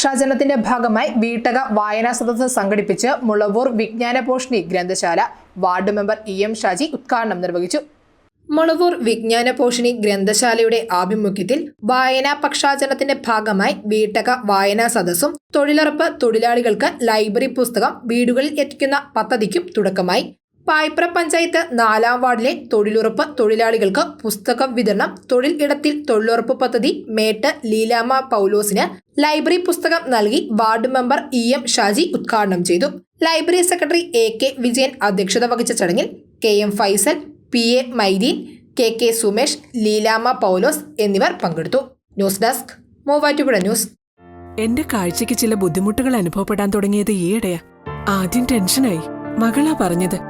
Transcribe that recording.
പക്ഷാചരണത്തിന്റെ ഭാഗമായി വീട്ടക വായനാ സദസ്സ് സംഘടിപ്പിച്ച് മുളവൂർ വിജ്ഞാനപോഷിണി ഗ്രന്ഥശാല ward member E M Shaji ഉദ്ഘാടനം നിർവഹിച്ചു. മുളവൂർ വിജ്ഞാനപോഷിണി ഗ്രന്ഥശാലയുടെ ആഭിമുഖ്യത്തിൽ വായനാ പക്ഷാചരണത്തിന്റെ ഭാഗമായി വീട്ടക വായനാ സദസ്സും തൊഴിലുറപ്പ് തൊഴിലാളികൾക്ക് ലൈബ്രറി പുസ്തകം വീടുകളിൽ എത്തിക്കുന്ന പദ്ധതിക്കും തുടക്കമായി. പായ്പ്ര പഞ്ചായത്ത് നാലാം വാർഡിലെ തൊഴിലുറപ്പ് തൊഴിലാളികൾക്ക് പുസ്തകം വിതരണം തൊഴിൽ ഇടത്തിൽ തൊഴിലുറപ്പ് പദ്ധതി മേട്ട് ലീലാമ പൗലോസിന് ലൈബ്രറി പുസ്തകം നൽകി ward member E M Shaji ഉദ്ഘാടനം ചെയ്തു. Library secretary A K Vijayan അധ്യക്ഷത വഹിച്ച ചടങ്ങിൽ K M Faisal P A Maideen K K Sumesh Leelamma Paulose എന്നിവർ പങ്കെടുത്തു. News desk Muvattupuzha news. എന്റെ കാഴ്ചയ്ക്ക് ചില ബുദ്ധിമുട്ടുകൾ അനുഭവപ്പെടാൻ തുടങ്ങിയത് ഈയിടെയാ. ആദ്യം ടെൻഷനായി. മകളാ പറഞ്ഞത്.